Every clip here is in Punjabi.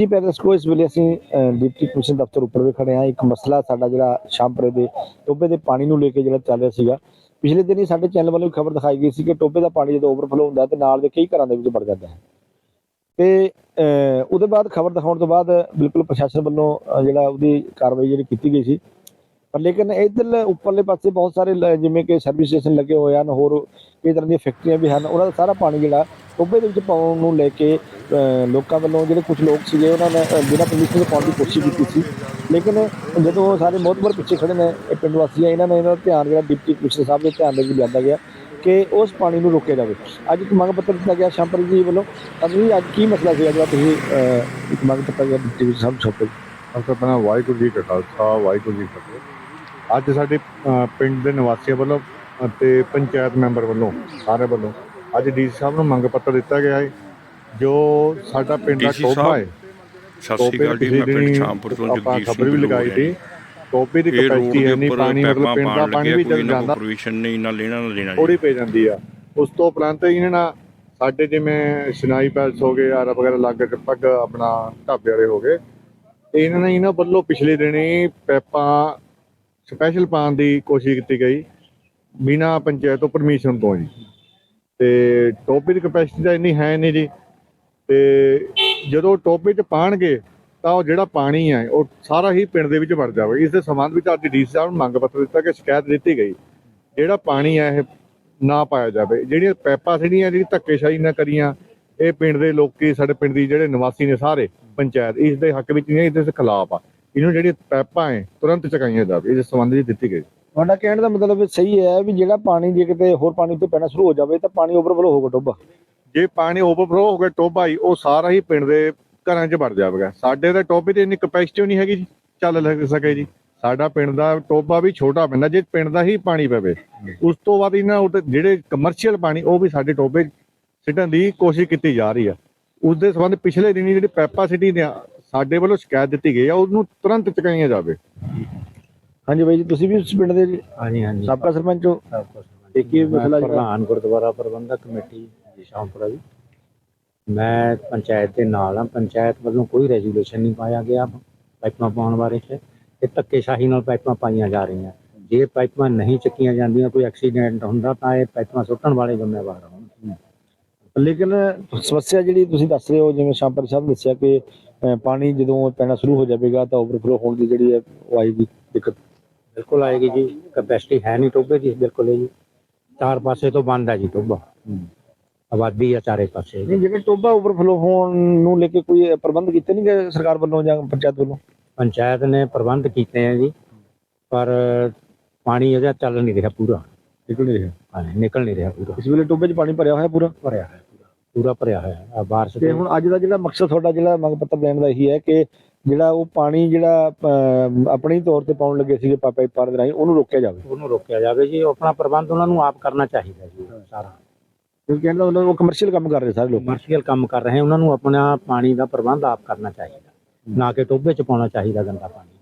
ਜੀ ਪੈਰਸ ਕੋ ਇਸ ਵੇਲੇ ਅਸੀਂ ਡਿਪਟੀ ਕਮਿਸ਼ਨ ਦਫ਼ਤਰ ਉੱਪਰ ਵੀ ਖੜੇ ਹਾਂ। ਇੱਕ ਮਸਲਾ ਸਾਡਾ ਜਿਹੜਾ ਸ਼ਾਮਪੁਰੇ ਦੇ ਟੋਬੇ ਦੇ ਪਾਣੀ ਨੂੰ ਲੈ ਕੇ ਜਿਹੜਾ ਚੱਲ ਰਿਹਾ ਸੀਗਾ। ਪਿਛਲੇ ਦਿਨੀ ਸਾਡੇ ਚੈਨਲ ਵੱਲੋਂ ਖਬਰ ਦਿਖਾਈ ਗਈ ਸੀ ਕਿ ਟੋਬੇ ਦਾ ਪਾਣੀ ਜਦੋਂ ਓਵਰਫਲੋ ਹੁੰਦਾ ਹੈ ਤੇ ਨਾਲ ਦੇ ਕਈ ਘਰਾਂ ਦੇ ਵਿੱਚ ਵੜ ਜਾਂਦਾ ਹੈ। ਤੇ ਅਹ, ਉਹਦੇ ਬਾਅਦ ਖਬਰ ਦਿਖਾਉਣ ਤੋਂ ਬਾਅਦ ਬਿਲਕੁਲ ਪ੍ਰਸ਼ਾਸਨ ਵੱਲੋਂ ਜਿਹੜਾ ਉਹਦੀ ਕਾਰਵਾਈ ਜਿਹੜੀ ਕੀਤੀ ਗਈ ਸੀ ਪਰ ਲੇਕਿਨ ਇਧਰ ਉੱਪਰਲੇ ਪਾਸੇ ਬਹੁਤ ਸਾਰੇ ਲ- ਜਿਵੇਂ ਕਿ ਸਰਵਿਸ ਸਟੇਸ਼ਨ ਲੱਗੇ ਹੋਏ ਹਨ ਹੋਰ ਕਈ ਤਰ੍ਹਾਂ ਦੀਆਂ ਫੈਕਟਰੀਆਂ ਵੀ ਹਨ ਉਹਨਾਂ ਦਾ ਸਾਰਾ ਪਾਣੀ ਜਿਹੜਾ ਟੋਬੇ ਦੇ ਵਿੱਚ ਪਾਉਣ ਨੂੰ ਲੈ ਕੇ ਲੋਕਾਂ ਵੱਲੋਂ ਜਿਹੜੇ ਕੁਝ ਲੋਕ ਸੀਗੇ ਉਹਨਾਂ ਨੇ ਅਹ, ਬਿਨਾਂ ਪਰਮਿਸ਼ਨ ਦੇ ਪਾਉਣ ਦੀ ਕੋਸ਼ਿਸ਼ ਕੀਤੀ ਸੀ। ਲੇਕਿਨ ਜਦੋਂ ਉਹ ਸਾਰੇ ਮੋਤਬਰ ਪਿੱਛੇ ਖੜੇ ਨੇ ਪਿੰਡ ਵਾਸੀਆਂ ਇਹਨਾਂ ਨੇ ਇਹਨਾਂ ਦਾ ਧਿਆਨ ਜਿਹੜਾ ਡਿਪਟੀ ਕਮਿਸ਼ਨਰ ਸਾਹਿਬ ਦੇ ਧਿਆਨ ਦੇ ਵਿੱਚ ਲਿਆਂਦਾ ਗਿਆ ਕਿ ਉਸ ਪਾਣੀ ਨੂੰ ਰੋਕਿਆ ਜਾਵੇ। ਅੱਜ ਇੱਕ ਮੰਗ ਪੱਤਰ ਦਿੱਤਾ ਗਿਆ ਸ਼ੰਪਰ ਜੀ ਵੱਲੋਂ। ਅਸਲੀ ਅੱਜ ਕੀ ਮਸਲਾ ਸੀ? ਜਿਹੜਾ ਤੁਸੀਂ ਇੱਕ ਮੰਗ ਪੱਤਰ ਗਿਆ ਡਿਪਟੀ ਸਾਹਿਬ ਛੋਪੇ ਸਭ ਤੋਂ ਪਹਿਲਾਂ ਵਾਹਿਗੁਰੂ ਜੀ ਕਾ ਖਾਲਸਾ ਵਾਹਿਗੁਰੂ ਜੀ ਕੀ ਫਤਿਹ। ਅੱਜ ਸਾਡੇ ਅ, ਪਿੰਡ ਦੇ ਨਿਵਾਸੀਆਂ ਵੱਲੋਂ ਅਤੇ ਪੰਚਾਇਤ ਮੈਂਬਰ ਵੱਲੋਂ ਸਾਰੇ ਵੱਲੋਂ ਅੱਜ ਡੀਸੀ ਸਾਹਿਬ ਨੂੰ ਮੰਗ ਪੱਤਰ ਦਿੱਤਾ ਗਿਆ ਹੈ ਜੋ ਸਾਡਾ ਪਿੰਡ ਦਾ DC ਟੋਭਾ ਸਾਹਿਬ, ਹੈ। ਸਤਿ ਸ਼੍ਰੀ ਅਕਾਲ ਜੀ ਮੈਂ ਪਿੰਡ ਸ਼ਾਮਪੁਰ ਤੋਂ ਆਪਾਂ ਜਗਦੀਸ਼ ਖਬਰ ਵੀ ਲਗਾਈ ਸੀ ਟੋਭੇ ਦੀ ਇਹ ਰੋਡ ਕਪੈਸਿਟੀ ਦੇ ਹੈ ਨਹੀਂ ਉੱਪਰ ਪਾਣੀ ਮਤਲਬ ਪਿੰਡ ਦਾ ਪਾਣੀ ਵੀ ਜਦ। ਜਾਂਦਾ ਪਰਮਿਸ਼ਨ ਨਹੀਂ ਨਾ ਲੈਣਾ ਨਾ ਦੇਣਾ ਥੋੜੀ ਪੈ ਜਾਂਦੀ ਆ। ਉਸ ਤੋਂ ਉਪਰੰਤ ਇਹਨਾਂ ਨਾਲ ਸਾਡੇ ਜਿਵੇਂ ਸਿਨਾਈ ਪੈਲਸ ਹੋ ਗਏ ਆਰਾ ਵਗੈਰਾ ਲੱਗ ਕੇ ਪੱਗ ਆਪਣਾ ਢਾਬੇ ਵਾਲੇ ਹੋ ਗਏ ਇਹਨਾਂ ਨੇ ਇਹਨਾਂ ਵੱਲੋਂ ਪਿਛਲੇ ਦਿਨੀ ਪੈਪਾਂ ਸਪੈਸ਼ਲ ਪਾਉਣ ਦੀ ਕੋਸ਼ਿਸ਼ ਕੀਤੀ ਗਈ। ਬਿਨਾ ਪੰਚਾਇਤ ਤੋਂ ਪਰਮਿਸ਼ਨ ਤੋਂ ਜੀ। ਤੇ ਟੋਪੇ ਦੀ ਕਪੈਸਿਟੀ ਤਾਂ ਇੰਨੀ ਹੈ ਨਹੀਂ ਜੀ। ਤੇ ਜਦੋਂ ਟੋਪੇ 'ਚ ਪਾਣਗੇ ਤਾਂ ਉਹ ਜਿਹੜਾ ਪਾਣੀ ਹੈ, ਉਹ ਸਾਰਾ ਹੀ ਪਿੰਡ ਦੇ ਵਿੱਚ ਵੜ ਜਾਵੇ। ਇਸ ਦੇ ਸੰਬੰਧ ਵਿੱਚ ਅੱਜ ਡੀਸੀ ਸਾਹਿਬ ਨੂੰ ਮੰਗ ਪੱਤਰ ਦਿੱਤਾ ਕਿ ਸ਼ਿਕਾਇਤ ਦਿੱਤੀ ਗਈ। ਜਿਹੜਾ ਪਾਣੀ ਹੈ, ਇਹ ਨਾ ਪਾਇਆ ਜਾਵੇ। ਜਿਹੜੀਆਂ ਪੈਪਾਂ ਸੀਗੀਆਂ, ਜਿਹੜੀ ਧੱਕੇਸ਼ਾਹੀ ਨਾ ਕਰੀਆਂ, ਇਹ ਪਿੰਡ ਦੇ ਲੋਕੀ, ਸਾਡੇ ਪਿੰਡ ਦੀ ਜਿਹੜੇ ਨਿਵਾਸੀ ਨੇ ਸਾਰੇ, ਪੰਚਾਇਤ, ਇਸ ਦੇ ਹੱਕ ਵਿੱਚ ਨਹੀਂ, ਇਸ ਦੇ ਖਿਲਾਫ ਆ। ਇਹਨੂੰ ਜਿਹੜੀ ਪੈਪਾਂ ਹੈ ਤੁਰੰਤ ਚੁਕਾਈਆਂ ਜਾਵੇ ਇਸ ਸੰਬੰਧ ਵਿੱਚ ਦਿੱਤੀ ਗਈ। ਤੁਹਾਡਾ ਕਹਿਣ ਦਾ ਮਤਲਬ ਸਹੀ ਹੈ ਵੀ ਜਿਹੜਾ ਪਾਣੀ ਜੇ ਕਿਤੇ ਹੋਰ ਪਾਣੀ ਉੱਤੇ ਪੈਣਾ ਸ਼ੁਰੂ ਹੋ ਜਾਵੇ ਤਾਂ ਪਾਣੀ ਓਵਰਫਲੋ ਹੋਊਗਾ ਟੋਬਾ ਜੇ ਪਾਣੀ ਓਵਰਫਲੋ ਹੋ ਗਿਆ ਟੋਭਾ ਹੀ ਉਹ ਸਾਰਾ ਹੀ ਪਿੰਡ ਦੇ ਘਰਾਂ 'ਚ ਵੜ ਜਾਵੇਗਾ। ਸਾਡੇ ਦਾ ਟੋਭੇ ਤੇ ਇੰਨੀ ਕਪੈਸਿਟੀ ਨਹੀਂ ਹੈਗੀ ਜੀ ਚੱਲ ਲੱਗ ਸਕੇ ਜੀ। ਸਾਡਾ ਪਿੰਡ ਦਾ ਟੋਭਾ ਵੀ ਛੋਟਾ ਪੈਂਦਾ ਜੇ ਪਿੰਡ ਦਾ ਹੀ ਪਾਣੀ ਪਵੇ। ਉਸ ਤੋਂ ਬਾਅਦ ਇਹਨਾਂ ਉੱਤੇ ਜਿਹੜੇ ਕਮਰਸ਼ੀਅਲ ਪਾਣੀ ਉਹ ਵੀ ਸਾਡੇ 'ਚ ਸਿੱਟਣ ਦੀ ਕੋਸ਼ਿਸ਼ ਕੀਤੀ ਜਾ ਰਹੀ ਆ। ਉਸ ਦੇ ਸੰਬੰਧ ਪਿਛਲੇ ਦਿਨੀ ਜਿਹੜੀ ਪੈਪਾ ਸਿਟੀ ਨੇ ਸਾਡੇ ਵੱਲੋਂ ਸ਼ਿਕਾਇਤ ਦਿੱਤੀ ਗਈ ਆ ਉਹਨੂੰ ਤੁਰੰਤ ਚੁਕਾਈਆਂ ਜਾਵੇ। ਹਾਂਜੀ ਬਾਈ ਜੀ ਤੁਸੀਂ ਵੀ ਉਸ ਪਿੰਡ ਦੇ ਹਾਂਜੀ ਹਾਂਜੀ। ਸਾਬਕਾ ਸਰਪੰਚ ਹੋ? ਸਭ ਕੁਛ ਤੇ ਕੀ ਮੈਂ ਮਸਲਾ ਜਿਹੜਾ ਪ੍ਰਧਾਨ ਗੁਰਦੁਆਰਾ ਪ੍ਰਬੰਧਕ ਕਮੇਟੀ ਜੀ ਸ਼ਾਮਪੁਰਾ ਜੀ। ਮੈਂ ਪੰਚਾਇਤ ਦੇ ਨਾਲ ਹਾਂ ਪੰਚਾਇਤ ਵੱਲੋਂ ਕੋਈ ਰੈਜੂਲੇਸ਼ਨ ਨਹੀਂ ਪਾਇਆ ਗਿਆ ਪਾਈਪਾਂ ਪਾਉਣ ਬਾਰੇ ਚ। ਇਹ ਧੱਕੇਸ਼ਾਹੀ ਨਾਲ ਪਾਈਪਾਂ ਪਾਈਆਂ ਜਾ ਰਹੀਆਂ। ਜੇ ਪਾਈਪਾਂ ਨਹੀਂ ਚੱਕੀਆਂ ਜਾਂਦੀਆਂ ਕੋਈ ਐਕਸੀਡੈਂਟ ਹੁੰਦਾ ਤਾਂ ਇਹ ਪਾਈਪਾਂ ਸੁੱਟਣ ਵਾਲੇ ਜ਼ਿੰਮੇਵਾਰ ਹੋਣ ਲੇਕਿਨ ਸਮੱਸਿਆ ਜਿਹੜੀ ਤੁਸੀਂ ਦੱਸ ਰਹੇ ਹੋ ਜਿਵੇਂ ਸ਼ਾਮਪੁਰ ਸਾਹਿਬ ਨੇ ਦੱਸਿਆ ਕਿ ਪਾਣੀ ਜਦੋਂ ਪੈਣਾ ਸ਼ੁਰੂ ਹੋ ਜਾਵੇਗਾ ਤਾਂ ਓਵਰਫਲੋ ਹੋਣ ਦੀ ਜਿਹੜੀ ਹੈ ਉਹ ਆਏਗੀ ਦਿੱਕਤ। ਬਿਲਕੁਲ ਆਏਗੀ ਜੀ ਕੈਪੈਸਿਟੀ ਹੈ ਨਹੀਂ ਟੋਬੇ ਦੀ ਬਿਲਕੁਲ ਹੀ ਜੀ। ਚਾਰ ਪਾਸੇ ਤੋਂ ਬੰਦ ਹੈ ਜੀ ਟੋਬਾ ਆਬਾਦੀ ਆ ਚਾਰੇ ਪਾਸੇ। ਨਹੀਂ ਜਿਹੜੇ ਟੋਬਾ ਓਵਰਫਲੋ ਹੋਣ ਨੂੰ ਲੈ ਕੇ ਕੋਈ ਪ੍ਰਬੰਧ ਕੀਤੇ ਨਹੀਂ ਗਏ ਸਰਕਾਰ ਵੱਲੋਂ ਜਾਂ ਪੰਚਾਇਤ ਵੱਲੋਂ? ਪੰਚਾਇਤ ਨੇ ਪ੍ਰਬੰਧ ਕੀਤੇ ਆ ਜੀ ਪਰ ਪਾਣੀ ਅਜੇ ਚੱਲ ਨਹੀਂ ਰਿਹਾ ਪੂਰਾ। ਨਿਕਲ ਨਹੀਂ ਰਿਹਾ। ਹਾਂਜੀ, ਨਿਕਲ ਨਹੀਂ ਰਿਹਾ ਪੂਰਾ। ਇਸ ਵੇਲੇ ਟੋਬੇ 'ਚ ਪਾਣੀ ਭਰਿਆ ਹੋਇਆ ਪੂਰਾ? ਭਰਿਆ ਹੈ ਪੂਰਾ ਭਰਿਆ ਹੋਇਆ ਹੈ ਬਾਰਿਸ਼ ਤੇ ਹੁਣ ਅੱਜ ਦਾ ਜਿਹੜਾ ਮਕਸਦ ਤੁਹਾਡਾ ਜਿਹੜਾ ਮੰਗ ਪੱਤਰ ਦੇਣ ਦਾ ਇਹੀ ਹੈ ਕਿ ਜਿਹੜਾ ਉਹ ਪਾਣੀ ਜਿਹੜਾ ਆਪਣੀ ਤੌਰ ਤੇ ਪਾਉਣ ਲੱਗੇ ਸੀਗੇ ਪਾਪਾ ਦੇ ਰਾਹੀਂ ਉਹਨੂੰ ਰੋਕਿਆ ਜਾਵੇ। ਉਹਨੂੰ ਰੋਕਿਆ ਜਾਵੇ ਜੀ ਆਪਣਾ ਪ੍ਰਬੰਧ ਉਹਨਾਂ ਨੂੰ ਆਪ ਕਰਨਾ ਚਾਹੀਦਾ ਜੀ ਸਾਰਾ। ਕਿਉਂਕਿ ਕਹਿੰਦਾ ਉਹਨਾਂ ਉਹ ਕਮਰਸ਼ੀਅਲ ਕੰਮ ਕਰ ਰਹੇ ਸਾਰੇ ਲੋਕ। ਕਮਰਸ਼ੀਅਲ ਕੰਮ ਕਰ ਰਹੇ ਉਹਨਾਂ ਨੂੰ ਆਪਣਾ ਪਾਣੀ ਦਾ ਪ੍ਰਬੰਧ ਆਪ ਕਰਨਾ ਚਾਹੀਦਾ। ਨਾ ਕਿ ਟੋਬੇ ਚ ਪਾਉਣਾ ਚਾਹੀਦਾ ਗੰਦਾ ਪਾਣੀ।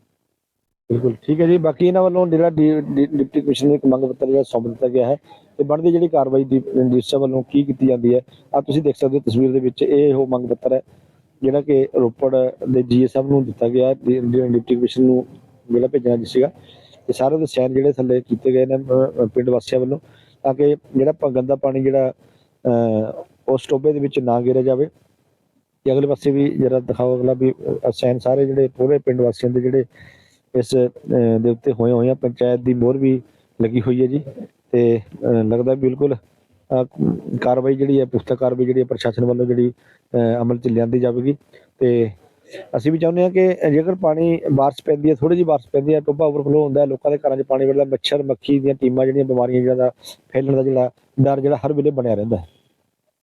ਬਿਲਕੁਲ ਠੀਕ ਹੈ ਜੀ। ਬਾਕੀ ਇਹਨਾਂ ਵੱਲੋਂ ਜਿਹੜਾ ਡਿਪਟੀ ਕਮਿਸ਼ਨਰ ਨੂੰ ਮੰਗ ਪੱਤਰ ਜਿਹੜਾ ਸੌਂਪ ਦਿੱਤਾ ਗਿਆ ਹੈ ਤੇ ਬਣਦੀ ਜਿਹੜੀ ਕਾਰਵਾਈ ਦੀ ਡੀਸਾ ਵੱਲੋਂ ਕੀ ਕੀਤੀ ਜਾਂਦੀ ਹੈ ਆ ਤੁਸੀਂ ਦੇਖ ਸਕਦੇ ਹੋ ਤਸਵੀਰ ਦੇ ਵਿੱਚ। ਇਹ ਉਹ ਮੰਗ ਪੱਤਰ ਹੈ ਜਿਹੜਾ ਕਿ ਰੋਪੜ ਦੇ ਜੀਐਸਐਮ ਨੂੰ ਦਿੱਤਾ ਗਿਆ ਡਿਪਟੀ ਕਮਿਸ਼ਨਰ ਨੂੰ ਜਿਹੜਾ ਭੇਜਣਾ ਸੀਗਾ। ਤੇ ਸਾਰੇ ਦੇ ਸਾਈਨ ਜਿਹੜੇ ਥੱਲੇ ਕੀਤੇ ਗਏ ਨੇ ਪਿੰਡ ਵਾਸੀਆਂ ਵੱਲੋਂ ਤਾਂ ਕਿ ਜਿਹੜਾ ਗੰਦਾ ਪਾਣੀ ਜਿਹੜਾ ਅਹ, ਉਸ ਟੋਬੇ ਦੇ ਵਿੱਚ ਨਾ ਗਿਰਿਆ ਜਾਵੇ। ਤੇ ਅਗਲੇ ਪਾਸੇ ਵੀ ਜਿਹੜਾ ਦਿਖਾਓ ਅਗਲਾ ਵੀ ਸਾਈਨ ਸਾਰੇ ਜਿਹੜੇ ਪੂਰੇ ਪਿੰਡ ਵਾਸੀਆਂ ਦੇ ਜਿਹੜੇ ਇਸ ਦੇ ਉੱਤੇ ਹੋਏ ਹੋਏ ਆ ਪੰਚਾਇਤ ਦੀ ਮੋਹਰ ਵੀ ਲੱਗੀ ਹੋਈ ਹੈ ਜੀ। ਤੇ ਲੱਗਦਾ ਬਿਲਕੁਲ ਕਾਰਵਾਈ ਜਿਹੜੀ ਹੈ ਪੁਖਤਾ ਕਾਰਵਾਈ ਜਿਹੜੀ ਹੈ ਪ੍ਰਸ਼ਾਸਨ ਵੱਲੋਂ ਜਿਹੜੀ ਅਹ, ਅਮਲ ਚ ਲਿਆਂਦੀ ਜਾਵੇਗੀ। ਤੇ ਅਸੀਂ ਵੀ ਚਾਹੁੰਦੇ ਹਾਂ ਕਿ ਜੇਕਰ ਪਾਣੀ ਬਾਰਿਸ਼ ਪੈਂਦੀ ਹੈ ਥੋੜੀ ਜਿਹੀ ਬਾਰਿਸ਼ ਪੈਂਦੀ ਹੈ ਟੋਬਾ ਓਵਰਫਲੋ ਹੁੰਦਾ ਹੈ ਲੋਕਾਂ ਦੇ ਘਰਾਂ 'ਚ ਪਾਣੀ ਵੜਦਾ ਮੱਛਰ ਮੱਖੀ ਦੀਆਂ ਟੀਮਾਂ ਜਿਹੜੀਆਂ ਬਿਮਾਰੀਆਂ ਜਿਹੜਾ ਫੈਲਣ ਦਾ ਜਿਹੜਾ ਡਰ ਜਿਹੜਾ ਹਰ ਵੇਲੇ ਬਣਿਆ ਰਹਿੰਦਾ ਹੈ।